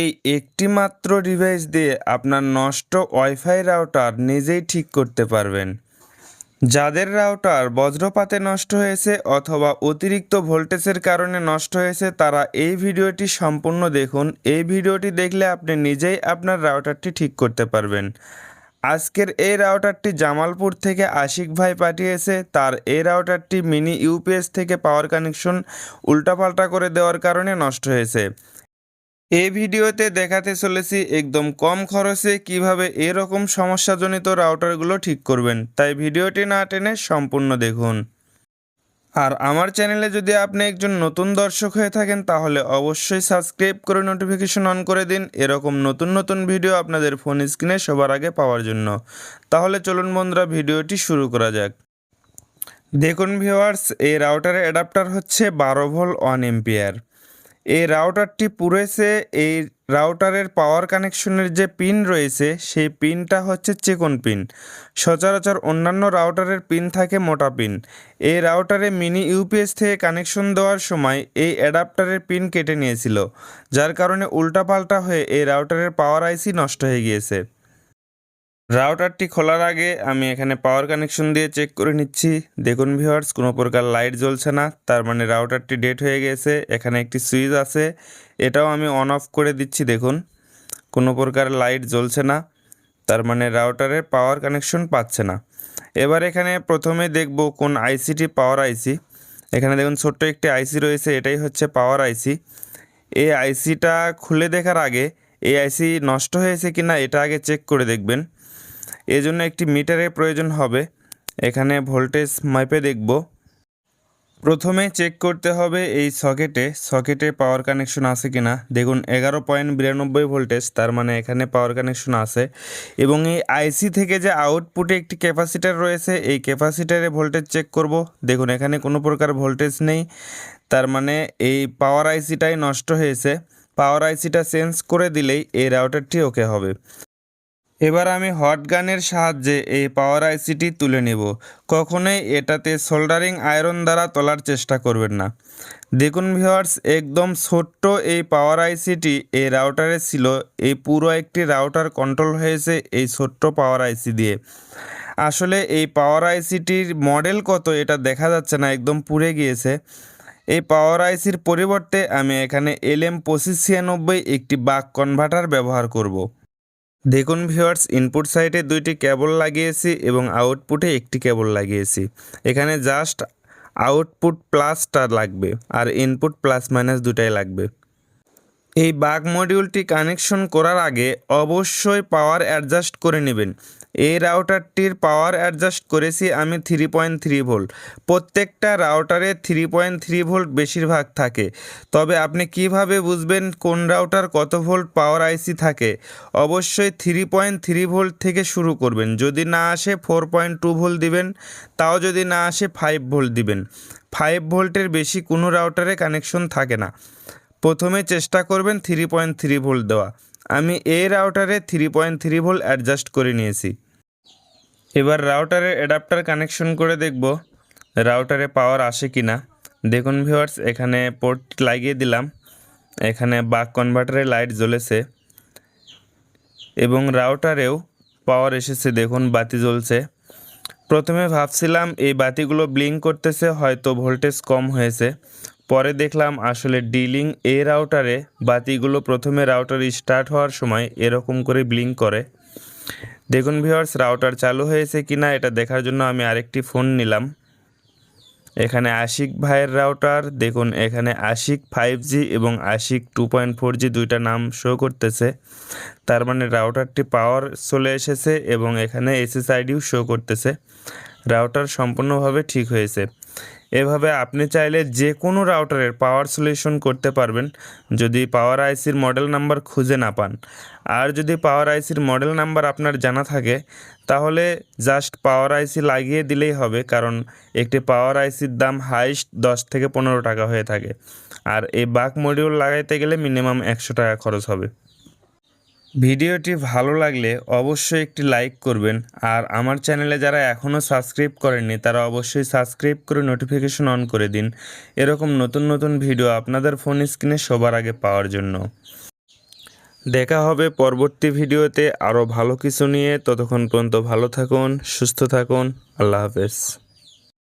এই একটি মাত্র ডিভাইস দিয়ে আপনার নষ্ট ওয়াইফাই রাউটার নিজেই ঠিক করতে পারবেন। যাদের রাউটার বজ্রপাতে নষ্ট হয়েছে অথবা অতিরিক্ত ভোল্টেজের কারণে নষ্ট হয়েছে, তারা এই ভিডিওটি সম্পূর্ণ দেখুন। এই ভিডিওটি দেখলে আপনি নিজেই আপনার রাউটারটি ঠিক করতে পারবেন। আজকের এই রাউটারটি জামালপুর থেকে আশিক ভাই পাঠিয়েছে। তার এই রাউটারটি মিনি ইউপিএস থেকে পাওয়ার কানেকশন উল্টাপাল্টা করে দেওয়ার কারণে নষ্ট হয়েছে। এই ভিডিওতে দেখাতে চলেছি একদম কম খরচে কীভাবে এরকম সমস্যাজনিত রাউটারগুলো ঠিক করবেন। তাই ভিডিওটি না টেনে সম্পূর্ণ দেখুন। আর আমার চ্যানেলে যদি আপনি একজন নতুন দর্শক হয়ে থাকেন, তাহলে অবশ্যই সাবস্ক্রাইব করে নোটিফিকেশন অন করে দিন। এরকম নতুন নতুন ভিডিও আপনাদের ফোন স্ক্রিনে সবার আগে পাওয়ার জন্য। তাহলে চলুন বন্ধুরা, ভিডিওটি শুরু করা যাক। দেখুন ভিউয়ার্স এই রাউটারের অ্যাডাপ্টার হচ্ছে বারো ভোল ওয়ান এম্পিয়ার এই রাউটারটি পুরেছে এই রাউটারের পাওয়ার কানেকশনের যে পিন রয়েছে, সেই পিনটা হচ্ছে চেকন পিন সচরাচর অন্যান্য রাউটারের পিন থাকে মোটা পিন এই রাউটারে মিনি ইউপিএস থেকে কানেকশন দেওয়ার সময় এই অ্যাডাপ্টারের পিন কেটে নিয়েছিল, যার কারণে উল্টাপাল্টা হয়ে এই রাউটারের পাওয়ার আইসি নষ্ট হয়ে গিয়েছে। রাউটারটি খোলার আগে আমি এখানে পাওয়ার কানেকশন দিয়ে চেক করে নিচ্ছি। দেখুন ভিওয়ার্স কোনো প্রকার লাইট জ্বলছে না, তার মানে রাউটারটি ডেট হয়ে গেছে, এখানে একটি সুইচ আছে। এটাও আমি অন অফ করে দিচ্ছি, দেখুন। কোনো প্রকার লাইট জ্বলছে না, তার মানে রাউটারের পাওয়ার কানেকশন পাচ্ছে না। এবার এখানে প্রথমে দেখব কোন আইসিটি পাওয়ার আইসি এখানে দেখুন ছোট্ট একটি আইসি রয়েছে, এটাই হচ্ছে পাওয়ার আইসি এই আইসিটা খুলে দেখার আগে, এই আইসি নষ্ট হয়েছে কিনা, এটা আগে চেক করে দেখবেন। এজন্য একটি মিটারের প্রয়োজন হবে। এখানে ভোল্টেজ মাইপে দেখব। প্রথমে চেক করতে হবে এই সকেটে সকেটে পাওয়ার কানেকশন আছে কি না দেখুন, এগারো পয়েন্ট বিরানব্বই ভোল্টেজ, তার মানে এখানে পাওয়ার কানেকশন আছে। এবং এই আইসি থেকে যে আউটপুটে একটি ক্যাপাসিটার রয়েছে, এই ক্যাপাসিটারে ভোল্টেজ চেক করব। দেখুন, এখানে কোনো প্রকার ভোল্টেজ নেই। তার মানে এই পাওয়ার আইসিটাই নষ্ট হয়েছে। পাওয়ার আইসিটা চেঞ্জ করে দিলেই এই রাউটারটি ওকে হবে। এবার আমি হট গানের সাহায্যে এই পাওয়ার আইসিটি তুলে নেব। কখনোই এটাতে সোল্ডারিং আয়রন দ্বারা তোলার চেষ্টা করবেন না। দেখুন ভিওয়ার্স একদম ছোট্ট এই পাওয়ার আইসিটি এই রাউটারে ছিল। এই পুরো একটি রাউটার কন্ট্রোল হয়েছে এই ছোট্ট পাওয়ার আইসি দিয়ে। আসলে এই পাওয়ার আইসিটির মডেল কত এটা দেখা যাচ্ছে না, একদম পুড়ে গিয়েছে। এই পাওয়ার আইসির পরিবর্তে আমি এখানে এল এম পঁচিশ ছিয়ানব্বই একটি বাক কনভার্টার ব্যবহার করব। দেখুন ভিওয়ার্স ইনপুট সাইডে দুইটি কেবল লাগিয়েছি এবং আউটপুটে একটি কেবল লাগিয়েছি। এখানে জাস্ট আউটপুট প্লাসটা লাগবে আর ইনপুট প্লাস মাইনাস দুটাই লাগবে। এই বাগ মডিউলটি কানেকশন করার আগে অবশ্যই পাওয়ার অ্যাডজাস্ট করে নেবেন। এই রাউটারটির পাওয়ার অ্যাডজাস্ট করেছি আমি থ্রি পয়েন্ট থ্রি ভোল্ট প্রত্যেকটা রাউটারে থ্রি পয়েন্ট থ্রি ভোল্ট বেশিরভাগ থাকে। তবে আপনি কীভাবে বুঝবেন কোন রাউটার কত ভোল্ট পাওয়ার আইসি থাকে? অবশ্যই থ্রি পয়েন্ট থ্রি ভোল্ট থেকে শুরু করবেন। যদি না আসে ফোর পয়েন্ট টু ভোল্ট দিবেন, তাও যদি না আসে ফাইভ ভোল্ট দিবেন। ফাইভ ভোল্টের বেশি কোনো রাউটারে কানেকশন থাকে না। প্রথমে চেষ্টা করবেন থ্রি পয়েন্ট থ্রি ভোল্ট দেওয়া। আমি এই রাউটারে three point three volt adjust করে নিয়েছি। এবার রাউটারের অ্যাডাপ্টার কানেকশন করে দেখব, রাউটারে পাওয়ার আসে কি না দেখুন ভিউয়ার্স এখানে পোর্ট লাগিয়ে দিলাম। এখানে বাক কনভার্টারে লাইট জ্বলেছে। এবং রাউটারেও পাওয়ার এসেছে, দেখুন বাতি জ্বলছে। প্রথমে ভাবছিলাম এই বাতিগুলো ব্লিঙ্ক করতেছে, হয়তো ভোল্টেজ কম হয়েছে। পরে দেখলাম আসলে ডিলিং এই রাউটারে বাতিগুলো প্রথমে রাউটার স্টার্ট হওয়ার সময় এরকম করে ব্লিঙ্ক করে। দেখুন ভিওয়ার্স রাউটার চালু হয়েছে কি না এটা দেখার জন্য আমি আরেকটি ফোন নিলাম। এখানে আশিক ভাইয়ের রাউটার, দেখুন এখানে আশিক ফাইভ জি এবং Ashiq two point four G দুইটা নাম শো করতেছে। তার মানে রাউটারটি পাওয়ার চলে এসেছে এবং এখানে এসএসআইডিও শো করতেছে। রাউটার সম্পূর্ণভাবে ঠিক হয়েছে। এভাবে আপনি চাইলে যে কোনো রাউটারের পাওয়ার সলিউশন করতে পারবেন যদি পাওয়ার আইসির মডেল নাম্বার খুঁজে না পান। আর যদি পাওয়ার আইসির মডেল নাম্বার আপনার জানা থাকে, তাহলে জাস্ট পাওয়ার আইসি লাগিয়ে দিলেই হবে, কারণ একটি পাওয়ার আইসির দাম হাইস্ট দশ থেকে পনেরো টাকা হয়ে থাকে। আর এই বাক মডিউল লাগাইতে গেলে মিনিমাম একশো টাকা খরচ হবে। ভিডিওটি ভালো লাগলে অবশ্যই একটি লাইক করবেন, আর আমার চ্যানেলে যারা এখনও সাবস্ক্রাইব করেননি, তারা অবশ্যই সাবস্ক্রাইব করে নোটিফিকেশন অন করে দিন। এরকম নতুন নতুন ভিডিও আপনাদের ফোন স্ক্রিনে সবার আগে পাওয়ার জন্য। দেখা হবে পরবর্তী ভিডিওতে আরও ভালো কিছু নিয়ে। ততক্ষণ পর্যন্ত ভালো থাকুন, সুস্থ থাকুন। আল্লাহ হাফেজ।